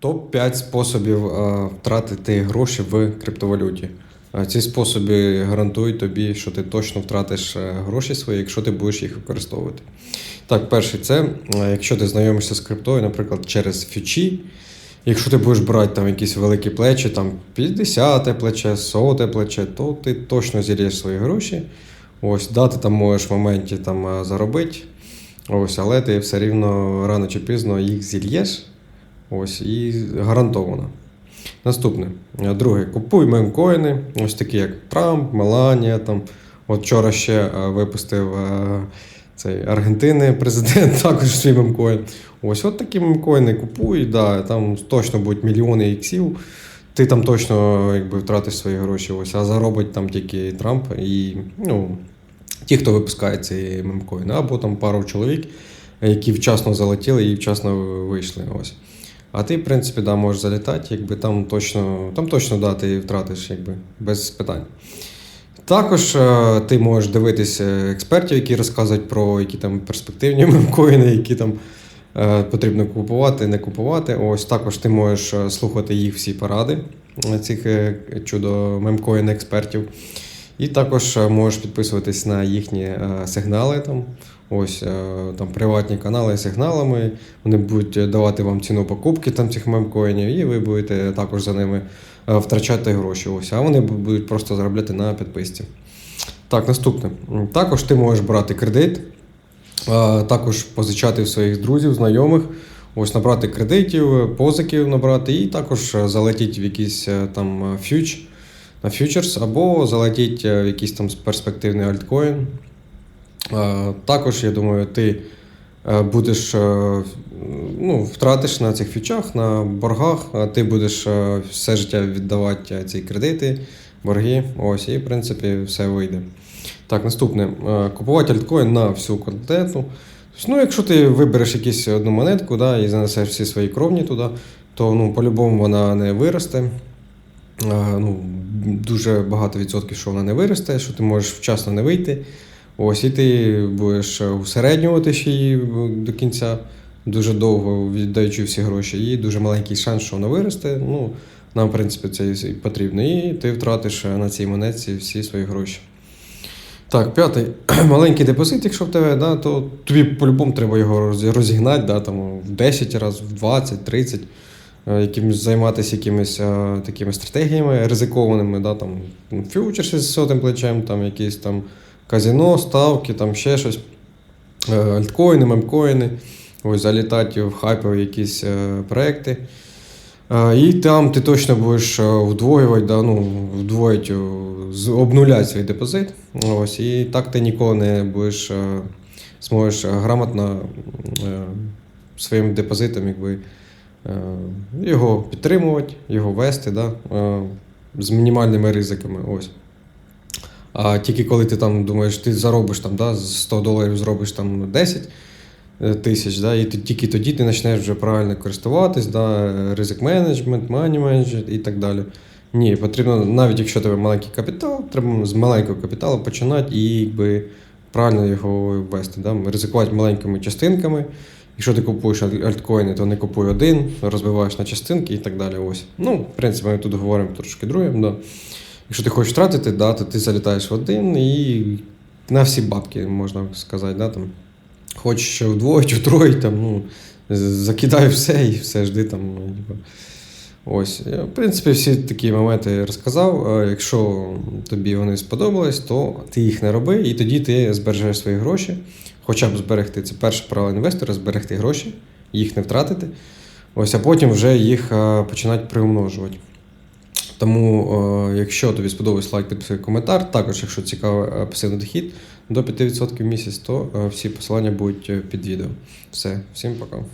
Топ-5 способів е, втратити гроші в криптовалюті. Е, Ці способи гарантують тобі, що ти точно втратиш е, гроші свої, якщо ти будеш їх використовувати. Так, перший це, якщо ти знайомишся з криптою, наприклад, через фічі. Якщо ти будеш брати там якісь великі плечі, там 50 плече, 100 плече, то ти точно зірєш свої гроші. Ось, да, ти там можеш в моменті там заробити. Ось, але ти все рівно рано чи пізно їх зільєш. Ось, і гарантовано. Наступне. Е, Друге, купуй мемкоїни, ось такі як Трамп, Меланія. Там. От вчора ще е, випустив е, цей Аргентини президент також свій мемкоін. Ось от такі мемкоїни купуй, да, там точно будуть мільйони іксів. Ти там точно якби, втратиш свої гроші, ось, а заробить там тільки Трамп і ну, ті, хто випускає ці мемкоїни, або там пару чоловік, які вчасно залетіли і вчасно вийшли. Ось. А ти, в принципі, да, можеш залітати, якби там точно, там точно да, ти втратиш якби, без питань. Також е, ти можеш дивитися експертів, які розказують про які там перспективні мемкоїни, які там е, потрібно купувати, не купувати. Ось також ти можеш е, слухати їх всі поради, е, цих е, чудо мемкоїн експертів. І також е, можеш підписуватись на їхні е, сигнали. Там. Ось е, там приватні канали з сигналами. Вони будуть давати вам ціну покупки там цих мемкоїнів, і ви будете також за ними втрачати гроші. Ось, а вони будуть просто заробляти на підписці. Так, наступне. Також ти можеш брати кредит, також позичати своїх друзів, знайомих. Ось набрати кредитів, позиків набрати, і також залетіти в якийсь е, там фьюч на фьючерс, або залетіти е, в якийсь там перспективний альткоін. Е, Також, я думаю, ти е, будеш ну, втратиш на цих фічах, на боргах, а ти будеш все життя віддавати ці кредити, борги. Ось, і в принципі все вийде. Так, наступне. Купувати альткоін на всю контенту. Ну, якщо ти вибереш якусь одну монетку да, і занесеш всі свої кровні туди, то ну, по-любому вона не виросте. Е, Ну, дуже багато відсотків, що вона не виросте, що ти можеш вчасно не вийти. Ось, і ти будеш е, усереднювати ще її до кінця дуже довго віддаючи всі гроші, і дуже маленький шанс, що вона виросте. Ну, нам, в принципі, це і потрібно. І ти втратиш е, на цій монетці всі свої гроші. Так, п'ятий. Маленький депозит, якщо в тебе, да, то тобі по-любому треба його розігнати, да, там, в 10 разів, в 20, 30, е, якимось, займатися якимись е, такими стратегіями ризикованими, да, там, фьючерси з сотим плечем, там, якісь там казино, ставки, там ще щось, е, альткоїни, мемкоїни, ось залітати в хайпові якісь е, проекти. Е, І там ти точно будеш е, вдвоювати, да, ну, вдвоїть, е, обнуляти свій депозит. Ось, і так ти ніколи не будеш е, зможеш е, грамотно е, своїм депозитом якби, е, його підтримувати, його вести да, е, з мінімальними ризиками. Ось. А тільки коли ти там думаєш, ти заробиш там, да, з 100 доларів зробиш там 10 е, тисяч, да, і ти, тільки тоді ти почнеш вже правильно користуватись, да, ризик менеджмент, мані менеджмент і так далі. Ні, потрібно, навіть якщо тебе маленький капітал, треба з маленького капіталу починати і якби, правильно його ввести. Да? Ризикувати маленькими частинками. Якщо ти купуєш аль- альткоїни, то не купуй один, розбиваєш на частинки і так далі. Ось. Ну, в принципі, ми тут говоримо трошки друге. Да. Якщо ти хочеш втратити, да, то ти залітаєш в один і на всі бабки, можна сказати. Да, там. Хочеш ще вдвоє, втроє, там, ну, закидай все і все жди там. ну, типу. Ось, я, в принципі, всі такі моменти розказав. Е, Якщо тобі вони сподобались, то ти їх не роби, і тоді ти збережеш свої гроші, хоча б зберегти. Це перше правило інвестора зберегти гроші, їх не втратити. Ось, а потім вже їх е, починати приумножувати. Тому, е, якщо тобі сподобався лайк, підписуй коментар. Також, якщо цікавий е, пасивний дохід до 5% в місяць, то всі посилання будуть під відео. Все, всім пока.